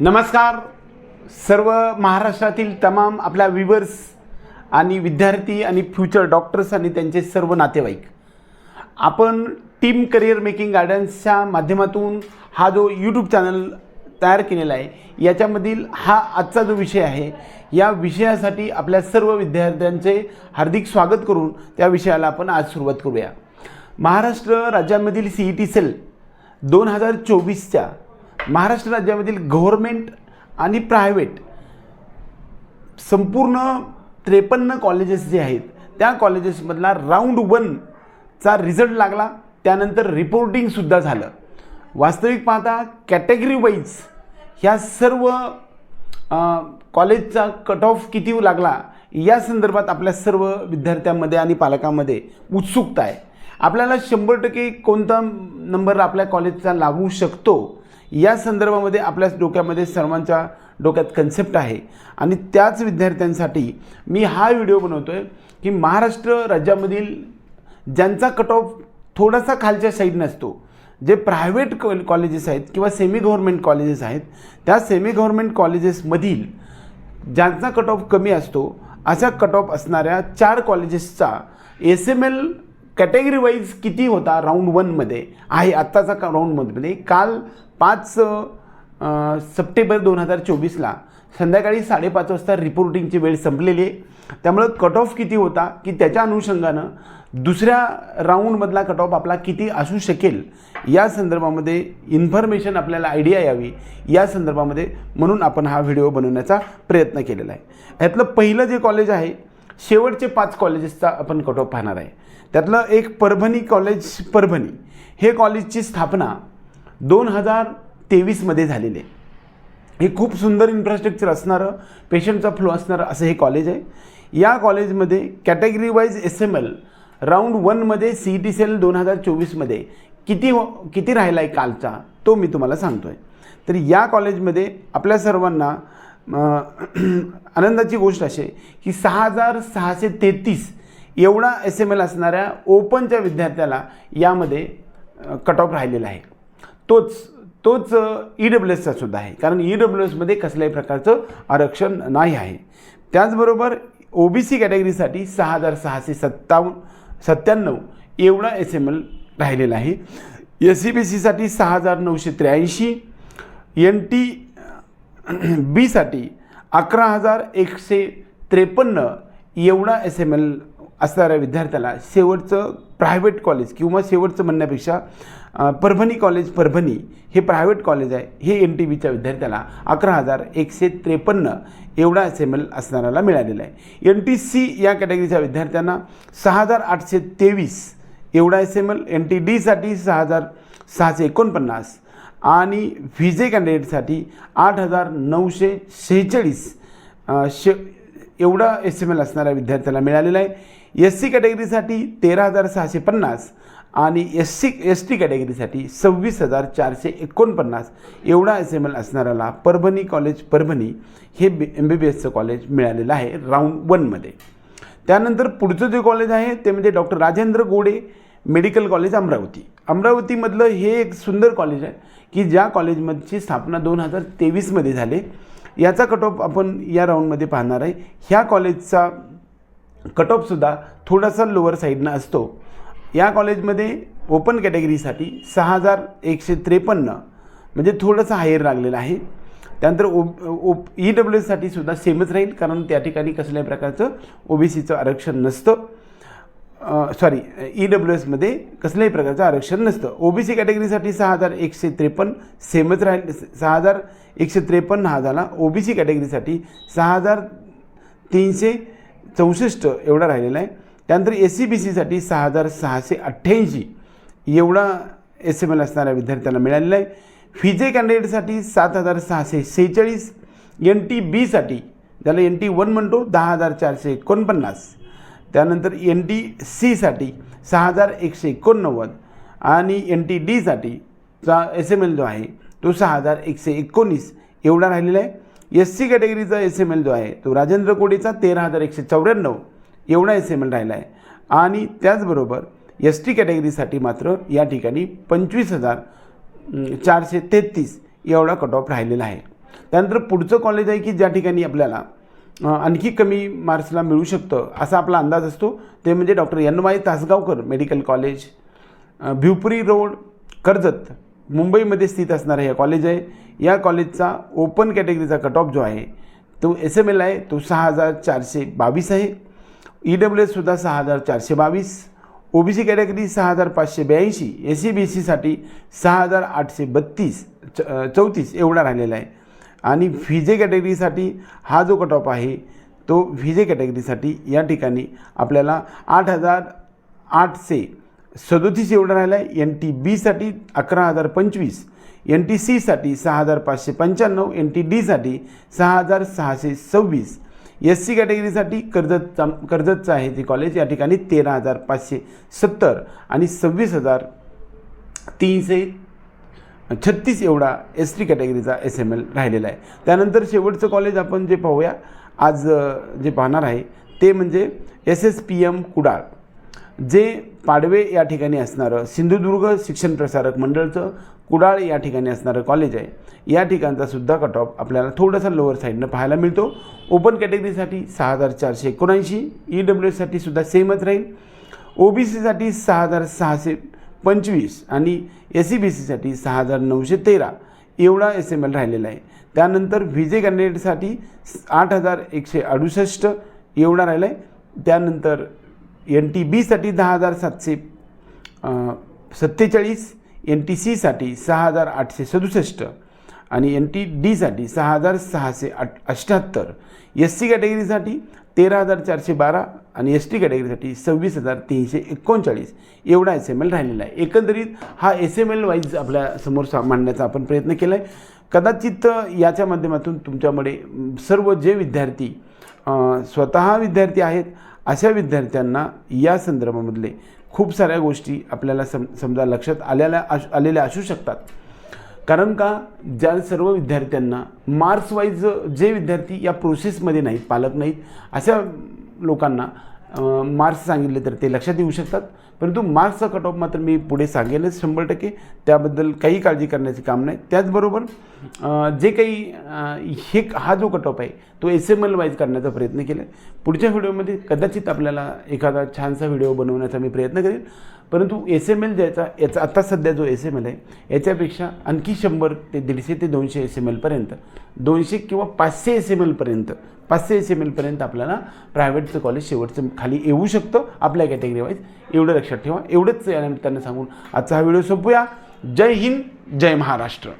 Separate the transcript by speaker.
Speaker 1: नमस्कार. सर्व महाराष्ट्रातील तमाम आपल्या विवर्स आणि विद्यार्थी आणि फ्युचर डॉक्टर्स आणि त्यांचे सर्व नातेवाईक. आपण टीम करिअर मेकिंग गायडन्सच्या माध्यमातून हा जो यूट्यूब चॅनल तयार केलेला आहे याच्यामधील हा आजचा जो विषय आहे या विषयासाठी आपल्या सर्व विद्यार्थ्यांचे हार्दिक स्वागत करून त्या विषयाला आपण आज सुरुवात करूया. महाराष्ट्र राज्यामधील सी ई टी सेल दोन हजार चोवीसच्या महाराष्ट्र राज्यामधील गव्हर्मेंट आणि प्रायव्हेट संपूर्ण त्रेपन्न कॉलेजेस जे आहेत त्या कॉलेजेसमधला राऊंड वनचा रिझल्ट लागला. त्यानंतर रिपोर्टिंगसुद्धा झालं. वास्तविक पाहता कॅटेगरी वाईज ह्या सर्व कॉलेजचा कट ऑफ किती लागला या संदर्भात आपल्या सर्व विद्यार्थ्यांमध्ये आणि पालकांमध्ये उत्सुकता आहे. आपल्याला शंभर टक्के कोणता नंबर आपल्या कॉलेजचा लागू शकतो या संदर्भामध्ये आपल्या डोक्यामध्ये सर्वांच्या डोक्यात कन्सेप्ट आहे. आणि त्याच विद्यार्थ्यांसाठी मी हा व्हिडिओ बनवतो आहे की महाराष्ट्र राज्यामधील ज्यांचा कट ऑफ थोडासा खालच्या साईड नसतो जे प्रायव्हेट कॉलेजेस आहेत किंवा सेमी गव्हर्मेंट कॉलेजेस आहेत त्या सेमी गव्हर्मेंट कॉलेजेसमधील ज्यांचा कट ऑफ कमी असतो अशा कट ऑफ असणाऱ्या चार कॉलेजेसचा S M L category wise किती होता? राऊंड वनमध्ये आहे. आत्ताचा का राऊंडमध्ये काल पाच सप्टेंबर दोन हजार चोवीसला संध्याकाळी साडेपाच वाजता रिपोर्टिंगची वेळ संपलेली आहे. त्यामुळं कट ऑफ किती होता की त्याच्या अनुषंगानं दुसऱ्या राऊंडमधला कट ऑफ आपला किती असू शकेल या संदर्भामध्ये इन्फॉर्मेशन आपल्याला आयडिया यावी या संदर्भामध्ये म्हणून आपण हा व्हिडिओ बनवण्याचा प्रयत्न केलेला आहे. यातलं पहिलं जे कॉलेज आहे शेवटचे पाच कॉलेजेसचा आपण कट ऑफ पाहणार आहे. त्यातलं एक परभणी कॉलेज परभणी. हे कॉलेजची स्थापना दोन हजार तेवीसमध्ये झालेले. आहे हे खूप सुंदर इन्फ्रास्ट्रक्चर असणारं पेशंटचा फ्लो असणारं असं हे कॉलेज आहे. या कॉलेजमध्ये category wise S M L round वनमध्ये सी ई टी सेल दोन हजार चोवीसमध्ये किती हो किती राहिला आहे कालचा तो मी तुम्हाला सांगतो आहे तर या कॉलेजमध्ये आपल्या सर्वांना आनंदाची गोष्ट अशी आहे की सहा हजार सहाशे तेहतीस एवढा एस एम एल असणाऱ्या ओपनच्या विद्यार्थ्याला यामध्ये कट ऑफ राहिलेला आहे. तोच तोच ई डब्ल्यू एसचा सुद्धा आहे. कारण ई डब्ल्यू एसमध्ये कसल्याही प्रकारचं आरक्षण नाही आहे. त्याचबरोबर ओ बी सी कॅटेगरीसाठी सहा हजार सहाशे सत्तावन्न सत्त्याण्णव एवढा एस एम एल राहिलेला आहे. एस सी बी सीसाठी सहा हजार नऊशे त्र्याऐंशी एन टी बीसाठी अकरा हजार एकशे त्रेपन्न एवढा एस एम एल असणाऱ्या विद्यार्थ्याला शेवटचं प्रायव्हेट कॉलेज किंवा शेवटचं म्हणण्यापेक्षा परभणी कॉलेज परभणी हे प्रायव्हेट कॉलेज आहे. हे एन टी बीच्या विद्यार्थ्याला अकरा हजार एकशे त्रेपन्न एवढा एस एम एल असणाऱ्याला मिळालेला आहे. एन टी सी या कॅटेगरीच्या विद्यार्थ्यांना सहा हजार आठशे तेवीस एवढा S M L N T डीसाठी सहा हजार सहाशे एकोणपन्नास आणि व्ही जे कॅन्डिडेटसाठी आठ हजार नऊशे शेहेचाळीस शे एवढा एस एम एल असणाऱ्या विद्यार्थ्याला मिळालेला आहे. एस सी कॅटेगरीसाठी तेरा हजार सहाशे पन्नास आणि एस सी एस टी कॅटेगरीसाठी सव्वीस हजार चारशे एकोणपन्नास एवढा एस एम एल असणाऱ्याला परभणी कॉलेज परभणी हे बी एम बी बी एसचं कॉलेज मिळालेलं आहे राऊंड वनमध्ये त्यानंतर पुढचं जे कॉलेज आहे ते म्हणजे doctor Rajendra Gode medical college Amravati. अमरावतीमधलं हे एक सुंदर कॉलेज आहे की ज्या कॉलेजमधची स्थापना दोन हजार तेवीसमध्ये झाले. याचा कट ऑफ आपण या राऊंडमध्ये पाहणार आहे. ह्या कॉलेजचा कट ऑफसुद्धा थोडासा लोअर साईडनं असतो. या कॉलेजमध्ये ओपन कॅटेगरीसाठी सहा हजार एकशे त्रेपन्न म्हणजे थोडंसं हायर लागलेलं आहे. त्यानंतर ओ ओ ई डब्ल्यू एससाठी सुद्धा सेमच राहील कारण त्या ठिकाणी कसल्याही प्रकारचं ओ बी सीचं आरक्षण नसतं. सॉरी ई डब्ल्यू एसमध्ये कसल्याही प्रकारचं आरक्षण नसतं. ओ बी सी कॅटेगरीसाठी सहा हजार एकशे त्रेपन्न सेमच राहील सहा हजार एकशे त्रेपन्न हा झाला. ओ बी सी कॅटेगरीसाठी सहा हजार तीनशे चौसष्ट एवढा राहिलेला आहे. त्यानंतर एस सी बी सीसाठी सहा हजार सहाशे अठ्ठ्याऐंशी एवढा एस एम एल असणाऱ्या विद्यार्थ्यांना मिळालेला आहे. फिजे कॅन्डिडेटसाठी सात हजार सहाशे सेहेचाळीस. एन टी बीसाठी ज्याला एन टी वन म्हणतो दहा हजार चारशे एकोणपन्नास. त्यानंतर एन टी सीसाठी सहा हजार एकशे एकोणनव्वद. आणि एन टी डीसाठी चा एस एम एल जो आहे तो सहा हजार एकशे एकोणीस एवढा राहिलेला आहे. एस सी कॅटेगरीचा एस एम एल जो आहे तो राजेंद्र कोडीचा तेरा हजार एकशे चौऱ्याण्णव. एवढा एस एम एल राहिला आहे आणि त्याचबरोबर एस टी कॅटेगरीसाठी मात्र या ठिकाणी पंचवीस हजार चारशे तेहतीस एवढा कट ऑफ राहिलेला आहे. त्यानंतर पुढचं कॉलेज आहे की ज्या ठिकाणी आपल्याला आणखी कमी मार्क्सला मिळू शकतं असा आपला अंदाज असतो. ते म्हणजे doctor N Y Tasgaonkar medical college Bhivpuri road Karjat मुंबईमध्ये स्थित असणारं हे कॉलेज आहे. या कॉलेजचा ओपन कॅटेगरीचा कट ऑफ जो आहे तो एस एम एल आहे तो सहा हजार चारशे बावीस आहे. ई डब्ल्यू एससुद्धा सहा हजार चारशे बावीस ओ बी सी कॅटेगरी सहा हजार पाचशे ब्याऐंशी एस सी बी सीसाठी सहा हजार आठशे बत्तीस च चौतीस एवढा राहिलेला आहे. आणि व्हीजे कॅटेगरीसाठी हा जो कट ऑफ आहे तो व्हीजे कॅटेगरीसाठी या ठिकाणी आपल्याला आठ हजार आठशे सदोतीस एवढा राहिला आहे एन टी बीसाठी अकरा हजार पंचवीस एन टी सीसाठी सहा हजार पाचशे पंच्याण्णव एन टी डीसाठी सहा हजार सहाशे सव्वीस एस सी कॅटेगरीसाठी कर्जतचा कर्जतचं आहे ते कॉलेज या ठिकाणी तेरा हजार पाचशे सत्तर आणि सव्वीस हजार तीनशे छत्तीस एवढा एस टी कॅटेगरीचा एस एम एल राहिलेला आहे. त्यानंतर शेवटचं कॉलेज आपण जे पाहूया आज जे पाहणार आहे ते म्हणजे S S P M Kudal. जे पाडवे या ठिकाणी असणारं सिंधुदुर्ग शिक्षण प्रसारक मंडळचं कुडाळ या ठिकाणी असणारं कॉलेज आहे. या ठिकाणचा सुद्धा कट ऑफ आपल्याला थोडासा लोअर साईडनं पाहायला मिळतो. ओपन कॅटेगरीसाठी सहा हजार चारशे एकोणऐंशी ई डब्ल्यू एससाठी सुद्धा सेमच राहील. ओ बी सीसाठी सहा हजार सहाशे पंचवीस आणि एस सी बी सीसाठी सहा हजार नऊशे तेरा एवढा एस एम एल राहिलेला आहे. त्यानंतर व्हिजे कॅन्डिडेटसाठी आठ हजार एकशे अडुसष्ट एवढा राहिला आहे त्यानंतर एन टी बीसाठी दहा हजार सातशे सत्तेचाळीस एन टी सीसाठी सहा हजार आठशे सदुसष्ट आणि एन टी डीसाठी सहा हजार सहाशे आठ अठ्ठ्याहत्तर एस सी कॅटेगरीसाठी तेरा हजार चारशे बारा आणि एस टी कॅटेगरीसाठी सव्वीस हजार तीनशे एकोणचाळीस. एवढा एस एम एल राहिलेला आहे. एकंदरीत हा एस एम एल वाईज आपल्यासमोर सा मांडण्याचा आपण प्रयत्न केला आहे कदाचित याच्या माध्यमातून तुमच्यामुळे सर्व जे विद्यार्थी स्वतः विद्यार्थी आहेत अशा विद्यार्थ्यांना या संदर्भामधले खूप साऱ्या गोष्टी आपल्याला सम समजा लक्षात आलेल्या आश आलेल्या असू शकतात. कारण का? ज्या सर्व विद्यार्थ्यांना मार्क्सवाईज जे विद्यार्थी या प्रोसेसमध्ये नाहीत पालक नाहीत अशा लोकांना मार्क्स सांगितले तर ते लक्षात येऊ शकतात. परंतु मार्क्सचा कट ऑफ मात्र मी पुढे सांगेनच शंभर टक्के. त्याबद्दल काही काळजी करण्याचे काम नाही. त्याचबरोबर जे काही हे हा जो कट ऑफ आहे तो एस एम एल वाईज करण्याचा प्रयत्न केला आहे पुढच्या व्हिडिओमध्ये कदाचित आपल्याला एखादा छानसा व्हिडिओ बनवण्याचा मी प्रयत्न करेन. परंतु एस एम एल ज्याचा याचा आता सध्या जो एस एम एल आहे याच्यापेक्षा आणखी शंभर ते दीडशे ते दोनशे एस एम एलपर्यंत दोनशे किंवा पाचशे एस एम एलपर्यंत पाचशे एस एम एलपर्यंत आपल्याला प्रायव्हेटचं कॉलेज शेवटचं खाली येऊ शकतं आपल्या कॅटेगरी वाईज एवढं लक्षात ठेवा. एवढंच या निमित्तानं सांगून आजचा हा व्हिडिओ सोपूया. जय हिंद जय महाराष्ट्र.